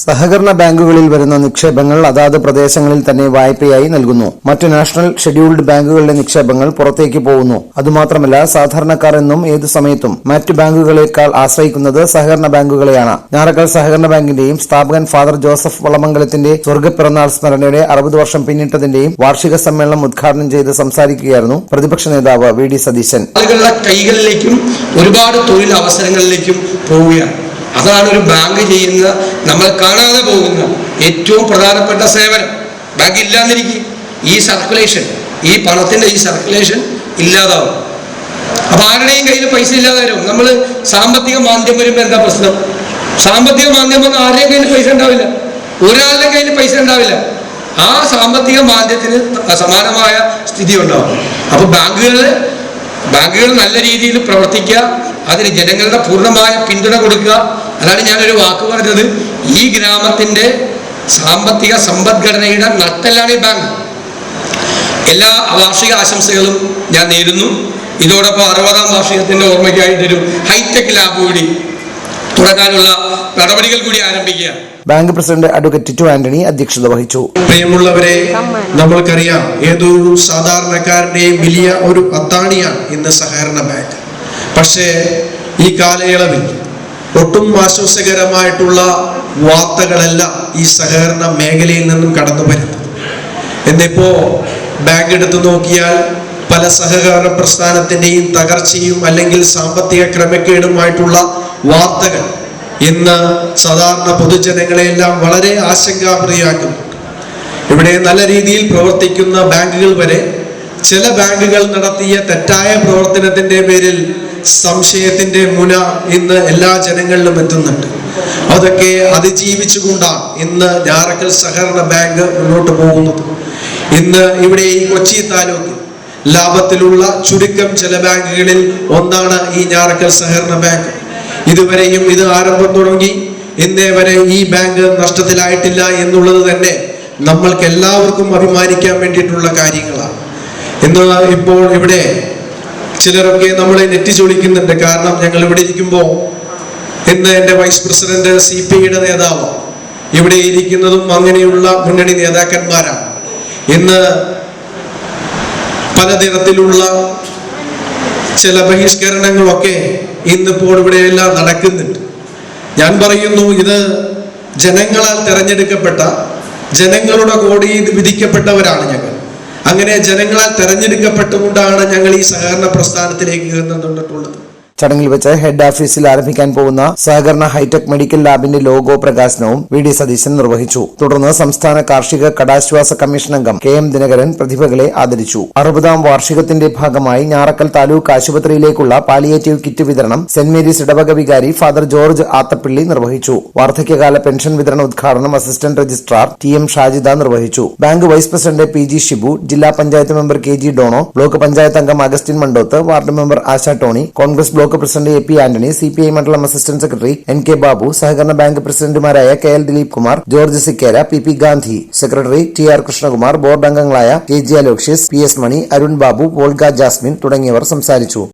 സഹകരണ ബാങ്കുകളിൽ വരുന്ന നിക്ഷേപങ്ങൾ അതാത് പ്രദേശങ്ങളിൽ തന്നെ വായ്പയായി നൽകുന്നു. മറ്റ് നാഷണൽ ഷെഡ്യൂൾഡ് ബാങ്കുകളിലെ നിക്ഷേപങ്ങൾ പുറത്തേക്ക് പോകുന്നു. അതുമാത്രമല്ല സാധാരണക്കാർ എന്നും ഏതു സമയത്തും മറ്റ് ബാങ്കുകളെക്കാൾ ആശ്രയിക്കുന്നത് സഹകരണ ബാങ്കുകളെയാണ്. ഞാറക്കൽ സഹകരണ ബാങ്കിന്റെയും സ്ഥാപകൻ ഫാദർ ജോസഫ് വളമംഗലത്തിന്റെ സ്വർഗപ്പിറന്നാൾ സ്മരണയുടെ അറുപത് വർഷം പിന്നിട്ടതിന്റെയും വാർഷിക സമ്മേളനം ഉദ്ഘാടനം ചെയ്ത് സംസാരിക്കുകയായിരുന്നു പ്രതിപക്ഷ നേതാവ് വി ഡി സതീശൻ. ആളുകളുടെ കൈകളിലേക്കും ഒരുപാട് തൊഴിൽ അവസരങ്ങളിലേക്കും പോവുകയാണ്. അതാണ് ഒരു ബാങ്ക് ചെയ്യുന്ന നമ്മൾ കാണാതെ പോകുന്ന. ഏറ്റവും പ്രധാനപ്പെട്ട സേവനം. ബാങ്ക് ഇല്ലാന്നിരിക്കും. ഈ സർക്കുലേഷൻ ഈ പണത്തിന്റെ ഈ സർക്കുലേഷൻ ഇല്ലാതാവും. അപ്പൊ ആരുടെയും കയ്യിൽ പൈസ ഇല്ലാതെ വരും. നമ്മൾ സാമ്പത്തിക മാന്ദ്യം വരുമ്പോൾ എന്താ പ്രശ്നം? സാമ്പത്തിക മാന്ദ്യം വന്നാൽ ആരുടെയും കയ്യിൽ പൈസ ഉണ്ടാവില്ല. ഒരാളുടെ കയ്യിൽ പൈസ ഉണ്ടാവില്ല. ആ സാമ്പത്തിക മാന്ദ്യത്തിന് സമാനമായ സ്ഥിതി ഉണ്ടാവും. അപ്പൊ ബാങ്കുകൾ ബാങ്കുകൾ നല്ല രീതിയിൽ പ്രവർത്തിക്കുക. അതിന് ജനങ്ങളുടെ പൂർണമായ പിന്തുണ കൊടുക്കുക. അതാണ് ഞാനൊരു വാക്ക് പറഞ്ഞത്. ഈ ഗ്രാമത്തിന്റെ സാമ്പത്തിക സമ്പദ്ഘടനയുടെ നട്ടെല്ലാണ് ഈ ബാങ്ക്. എല്ലാ വാർഷിക ആശംസകളും ഞാൻ നേരുന്നു. ഇതോടൊപ്പം അറുപതാം വാർഷികത്തിന്റെ ഓർമ്മയ്ക്കായിട്ടൊരു ഹൈടെക് ലാബ് കൂടി തുടങ്ങാനുള്ള നടപടികൾ കൂടി ആരംഭിക്കുക bank president advocate Tittu Antony അധ്യക്ഷത വഹിച്ചു. പ്രിയമുള്ളവരെ നമ്മൾക്കറിയാം ഏതൊരു സാധാരണക്കാരന്റെയും വലിയ ഒരു പത്താണിയാണ് ഇന്ന് സഹകരണ ബാങ്ക്. പക്ഷേ ഈ കാലയളവിൽ ഒട്ടും ആശ്വാസകരമായിട്ടുള്ള വാർത്തകളെല്ലാം ഈ സഹകരണ മേഖലയിൽ നിന്നും കടന്നു വരുന്നത്. എന്നിപ്പോ ബാങ്ക് എടുത്തു നോക്കിയാൽ പല സഹകരണ പ്രസ്ഥാനത്തിന്റെയും തകർച്ചയും അല്ലെങ്കിൽ സാമ്പത്തിക ക്രമക്കേടുമായിട്ടുള്ള വാർത്തകൾ ഇന്ന് സാധാരണ പൊതുജനങ്ങളെയെല്ലാം വളരെ ആശങ്കാപ്രിയാക്കുന്നു ഇവിടെ നല്ല രീതിയിൽ പ്രവർത്തിക്കുന്ന ബാങ്കുകൾ വരെ ചില ബാങ്കുകൾ നടത്തിയ തെറ്റായ പ്രവർത്തനത്തിന്റെ പേരിൽ സംശയത്തിന്റെ മുന ഇന്ന് എല്ലാ ജനങ്ങളിലും എത്തുന്നുണ്ട്. അതൊക്കെ അതിജീവിച്ചുകൊണ്ടാണ് ഇന്ന് ഞാറക്കൽ സഹകരണ ബാങ്ക് മുന്നോട്ട് പോകുന്നത്. ഇന്ന് ഇവിടെ ഈ കൊച്ചി താലൂക്ക് ലാഭത്തിലുള്ള ചുരുക്കം ചില ബാങ്കുകളിൽ ഒന്നാണ് ഈ ഞാറക്കൽ സഹകരണ ബാങ്ക്. ഇതുവരെയും ഇത് ആരംഭം തുടങ്ങി ഇന്നേ വരെ ഈ ബാങ്ക് നഷ്ടത്തിലായിട്ടില്ല എന്നുള്ളത് തന്നെ നമ്മൾക്ക് എല്ലാവർക്കും അഭിമാനിക്കാൻ വേണ്ടിയിട്ടുള്ള കാര്യങ്ങളാണ്. ഇന്ന് ഇപ്പോൾ ഇവിടെ ചിലരൊക്കെ നമ്മളെ നെറ്റിച്ചൊളിക്കുന്നുണ്ട് കാരണം ഞങ്ങൾ ഇവിടെ ഇരിക്കുമ്പോൾ ഇന്ന് എന്റെ വൈസ് പ്രസിഡന്റ് സി പി ഐയുടെ നേതാവ് ഇവിടെ ഇരിക്കുന്നതും അങ്ങനെയുള്ള മുന്നണി നേതാക്കന്മാരാണ്. ഇന്ന് പലതരത്തിലുള്ള ചില ബഹിഷ്കരണങ്ങളൊക്കെ ഇന്നിപ്പോൾ ഇവിടെയെല്ലാം നടക്കുന്നുണ്ട്. ഞാൻ പറയുന്നു ഇത് ജനങ്ങളാൽ തിരഞ്ഞെടുക്കപ്പെട്ട ജനങ്ങളുടെ കോടിയിൽ വിധിക്കപ്പെട്ടവരാണ് ഞങ്ങൾ. അങ്ങനെ ജനങ്ങളാൽ തെരഞ്ഞെടുക്കപ്പെട്ടുകൊണ്ടാണ് ഞങ്ങൾ ഈ സഹകരണ പ്രസ്ഥാനത്തിലേക്ക് കയറുന്നിട്ടുള്ളത് ചടങ്ങിൽ വെച്ച് ഹെഡ് ഓഫീസിൽ ആരംഭിക്കാൻ പോകുന്ന സഹകരണ ഹൈടെക് മെഡിക്കൽ ലാബിന്റെ ലോഗോ പ്രകാശനവും വി ഡി സതീശൻ നിർവഹിച്ചു. തുടർന്ന് സംസ്ഥാന കാർഷിക കടാശ്വാസ കമ്മീഷൻ അംഗം കെ എം ദിനകരൻ പ്രതിഭകളെ ആദരിച്ചു. അറുപതാം വാർഷികത്തിന്റെ ഭാഗമായി ഞാറക്കൽ താലൂക്ക് ആശുപത്രിയിലേക്കുള്ള പാലിയേറ്റീവ് കിറ്റ് വിതരണം സെന്റ് മേരീസ് ഇടവക വികാരി ഫാദർ ജോർജ് ആത്തപ്പിള്ളി നിർവഹിച്ചു. വാർദ്ധക്യകാല പെൻഷൻ വിതരണ ഉദ്ഘാടനം assistant registrar T M Shajida നിർവഹിച്ചു. Bank vice president P G Shibu ജില്ലാ panchayat member K G Dono block panchayat അംഗം Augustine Mandoth ward member Asha Tony Congress block president A P Antony C P I മണ്ഡലം assistant secretary N K Babu സഹകരണ bank പ്രസിഡന്റുമാരായ K L Dileep Kumar George Sikkera P P Gandhi secretary T R Krishnakumar board അംഗങ്ങളായ K G Aloysius P S Mani Arun Babu Volga Jasmine തുടങ്ങിയവർ സംസാരിച്ചു.